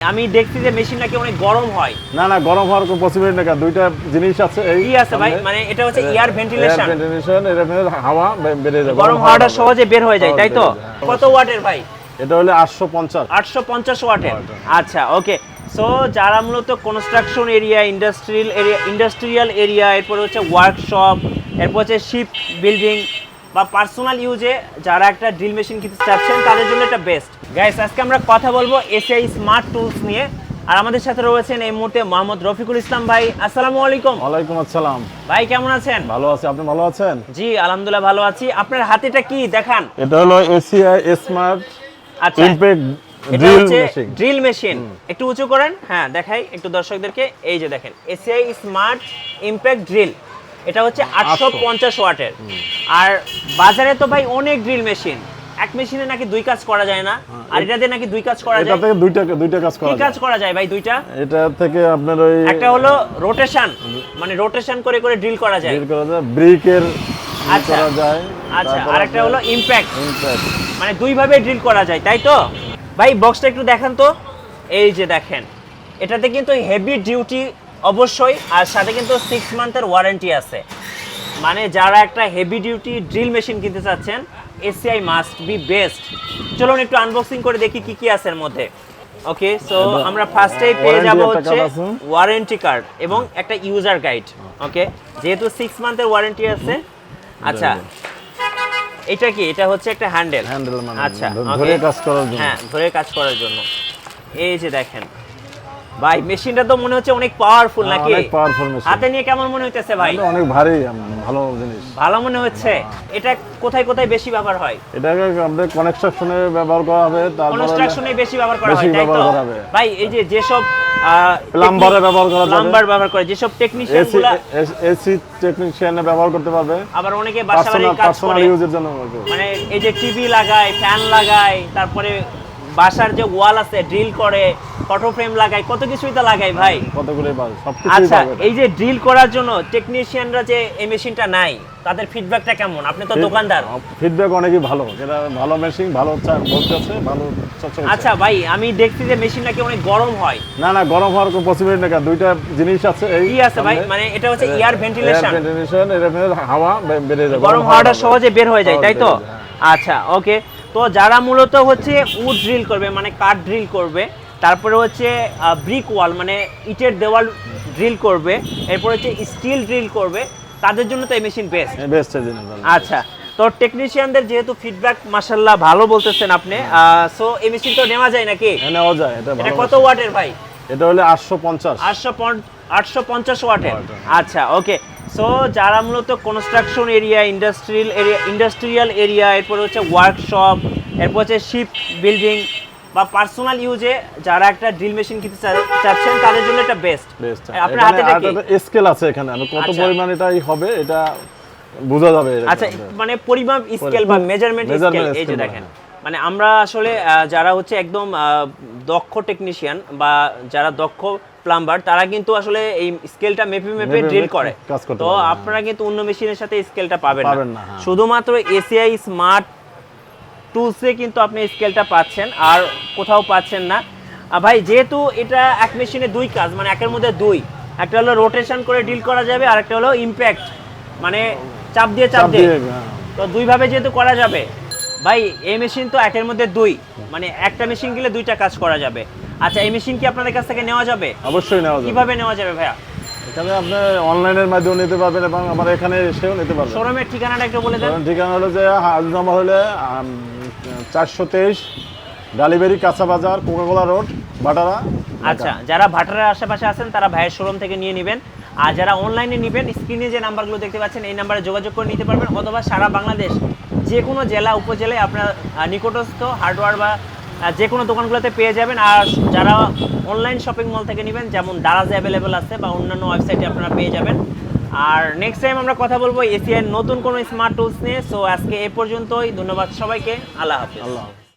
আমি দেখছি যে মেশিন নাকি অনেক গরম হয়। না না গরম হওয়ার কোনো পসিবিলিটি কারণ দুইটা জিনিস আছে এই কি আছে ভাই? মানে এটা হচ্ছে এয়ার ভেন্টিলেশন ভেন্টিলেশন এর হাওয়া বেরিয়ে যাবে গরম হাওয়াটা সহজে বের হয়ে যায় তাই তো? যায়। কত ওয়াটের ভাই? এটা হলো আটশো পঞ্চাশ। আটশো পঞ্চাশ ওয়াটের? আচ্ছা ওকে সো যারা মূলত construction area industrial area industrial area এরপরে হচ্ছে ওয়ার্কশপ এরপর হচ্ছে শিপ বিল্ডিং বা পার্সোনাল ইউজে যারা একটা ড্রিল মেশিন কিনতে চাচ্ছেন তাদের জন্য এটা বেস্ট গাইস আজকে আমরা কথা বলব এসিআই স্মার্ট টুলস নিয়ে। আর আমাদের সাথে রয়েছেন এই মুহূর্তে মোহাম্মদ রফিকুল ইসলাম ভাই। আসসালামু আলাইকুম। ওয়ালাইকুম আসসালাম। ভাই কেমন আছেন? ভালো আছি। আপনি ভালো আছেন? জি আলহামদুলিল্লাহ ভালো আছি। আপনার হাতেটা কি? দেখান। এটা হলো এসিআই স্মার্ট আচ্ছা। ইমপ্যাক্ট এটা ড্রিল মেশিন ড্রিল মেশিন একটু উঁচু করেন। হ্যাঁ দেখাই। একটু দর্শকদেরকে। এই যে দেখেন এসিআই স্মার্ট ইমপ্যাক্ট ড্রিল এটা হচ্ছে আটশো পঞ্চাশ ওয়াটের। আর বাজারে তো ভাই অনেক ড্রিল মেশিন এক মেশিনে নাকি দুই কাজ করা যায় না। আর এটা দিয়ে নাকি দুই কাজ করা এটা যায়। থেকে দুইটা দুইটা কাজ কি করা কাজ করা যায় ভাই দুইটা? এটা থেকে আপনার ওই একটা হলো রোটেশন মানে রোটেশন করে করে ড্রিল করা যায়। ড্রিল করা যায় ব্রিকের আচ্ছা। করা যায় আচ্ছা আর একটা হলো ইমপ্যাক্ট impact। মানে দুই ভাবে ড্রিল করা যায় তাই তো? ভাই বক্সটা একটু দেখেন তো। এই যে দেখেন এটাতে কিন্তু হেভি ডিউটি অবশ্যই আর সাথে কিন্তু সিক্স মান্থের ওয়ারেন্টি আছে। মানে যারা একটা হেভি ডিউটি ড্রিল মেশিন কিনতে চাচ্ছেন এসিআই মাস্ট বি বেস্ট চলুন একটু আনবক্সিং করে দেখি কি কি আছে এর মধ্যে। ওকে সো আমরা ফার্স্টেই পেয়ে যাব হচ্ছে ওয়ারেন্টি কার্ড এবং একটা ইউজার গাইড ওকে যেহেতু সিক্স মান্থের ওয়ারেন্টি আছে। আচ্ছা এটা কি? এটা হচ্ছে একটা হ্যান্ডেল হ্যান্ডেল মানে আচ্ছা ধরে কাজ করার জন্য। হ্যাঁ ধরে কাজ করার জন্য। এই যে দেখেন। ভাই মেশিনটা তো মনে হচ্ছে অনেক পাওয়ারফুল হ্যাঁ, নাকি? অনেক পাওয়ারফুল মেশিন হাতে নিয়ে কেমন মনে হইতেছে ভাই? অনেক ভারী ভালো জিনিস। ভালো মনে হচ্ছে? এটা কোথায় কোথায় বেশি ব্যবহার হয়? এটাকে আমাদের কনস্ট্রাকশনে ব্যবহার করা হবে তারপরে কনস্ট্রাকশনে বেশি ব্যবহার করা হয় তাই তো। ভাই এই যে যেসব প্লাম্বারে ব্যবহার করা যাবে। প্লাম্বার ব্যবহার করে যেসব টেকনিশিয়ান এসি এসি টেকনিশিয়ানে ব্যবহার করতে পারবে। আবার অনেকে বাসা বাড়ির কাজ করে। মানে এই যে টিভি লাগায় ফ্যান লাগায় তারপরে বাসার যে ওয়াল আছে ড্রিল করে ফটো ফ্রেম লাগায় কত কিছুই তো লাগায় ভাই। কতগুলো পাবে সবকিছুই আচ্ছা এই যে ড্রিল করার জন্য টেকনিশিয়ানরা যে এই মেশিনটা নাই তাদের ফিডব্যাকটা কেমন? আপনি তো দোকানদার। ফিডব্যাক অনেকই ভালো। এটা ভালো মেশিন ভালো চা- বলতেছে ভালো চকচকে আচ্ছা ভাই আমি দেখছি যে মেশিন নাকি অনেক গরম হয়? না না গরম হওয়ার কোনো পসিবিলিটি নেই কারণ দুইটা জিনিস আছে এই কি আছে ভাই মানে এটা হচ্ছে এয়ার ভেন্টিলেশন ভেন্টিলেশন এর মধ্যে হাওয়া বে- বেরিয়ে যাবে গরম হাওয়াটা সহজে বের হয়ে যায় তাই তো? বের হয়ে যায়, আচ্ছা ওকে তো যারা মূলত হচ্ছে উড ড্রিল করবে মানে কাঠ ড্রিল করবে তারপরে হচ্ছে ব্রিক ওয়াল মানে ইটের দেওয়াল ড্রিল করবে এরপর হচ্ছে স্টিল ড্রিল করবে তাদের জন্য তো এই মেশিন বেস্ট বেস্ট আচ্ছা তো টেকনিশিয়ানদের যেহেতু ফিডব্যাক মাশাল্লাহ ভালো বলতেছেন আপনি সো এই মেশিন তো নেওয়া যায় নাকি? হ্যাঁ, নেওয়া যায় এটা এটা কত ওয়াটের ভাই? এটা হলো আটশো পঞ্চাশ। আটশো আটশো পঞ্চাশ ওয়াটের। আচ্ছা ওকে সো যারা মূলত construction area industrial area industrial area এরপর হচ্ছে ওয়ার্কশপ এরপর হচ্ছে শিপ বিল্ডিং বা পার্সোনাল ইউজে যারা একটা ড্রিল মেশিন কিনতে চাচ্ছেন তাদের জন্য এটা বেস্ট আপনার হাতেটা কি স্কেল আছে এখানে। আমি কত আচ্ছা। পরিমাণ এটাই হবে এটা বোঝা যাবে আচ্ছা মানে পরিমাপ স্কেল বা মেজারমেন্ট স্কেল এই যে দেখেন। মানে আমরা আসলে যারা হচ্ছে একদম দক্ষ টেকনিশিয়ান বা যারা দক্ষ প্লাম্বার তারা কিন্তু আসলে এই স্কেলটা মেপে মেপে ড্রিল করে তো হ্যাঁ। আপনারা কিন্তু অন্য মেশিনের সাথে স্কেলটা পাবেন না হ্যাঁ। শুধুমাত্র এসিআই স্মার্ট টুলসে কিন্তু আপনি স্কেলটা পাচ্ছেন আর কোথাও পাচ্ছেন না ভাই যেহেতু এটা এক মেশিনে দুই কাজ মানে একের মধ্যে দুই একটা হলো রোটেশন করে ডিল করা যাবে আর একটা হলো ইম্প্যাক্ট মানে চাপ দিয়ে চাপ দিয়ে, হ্যাঁ। তো দুইভাবে যেহেতু করা যাবে ভাই এই মেশিন তো একের মধ্যে দুই। মানে একটা মেশিন গেলে দুইটা কাজ করা যাবে। আচ্ছা এই মেশিন কি আপনাদের কাছ থেকে নেওয়া যাবে? অবশ্যই নেওয়া যাবে। কীভাবে নেওয়া যাবে ভাইয়া? এখানে আপনি অনলাইনের মাধ্যমে নিতে পারবেন এবং আমার এখানে এসেও নিতে পারবেন। শোরুমের ঠিকানাটা একটু বলে দেন। ঠিকানা হলো যে হাজ নম্বর হলে চারশো তেইশ ডালিবেরি কাঁচা বাজার কোকাকোলা রোড বাটারা আচ্ছা যারা ভাটারের আশেপাশে আছেন তারা ভাইয়ের শোরুম থেকে নিয়ে নেবেন। আর যারা অনলাইনে নেবেন স্ক্রিনে যে নাম্বারগুলো দেখতে পাচ্ছেন এই নাম্বারে যোগাযোগ করে নিতে পারবেন অথবা সারা বাংলাদেশ যে কোনো জেলা, উপজেলায় আপনার নিকটস্থ হার্ডওয়্যার বা যে কোনো দোকানগুলোতে পেয়ে যাবেন। আর যারা অনলাইন শপিং মল থেকে নেবেন, যেমন দারাজ অ্যাভেলেবেল আছে বা অন্যান্য ওয়েবসাইটে আপনারা পেয়ে যাবেন। আর নেক্সট টাইম আমরা কথা বলব এসিআই নতুন কোনো স্মার্ট টুলস নিয়ে। সো আজকে এ পর্যন্তই। ধন্যবাদ সবাইকে। আল্লাহ হাফিজ। আল্লাহ।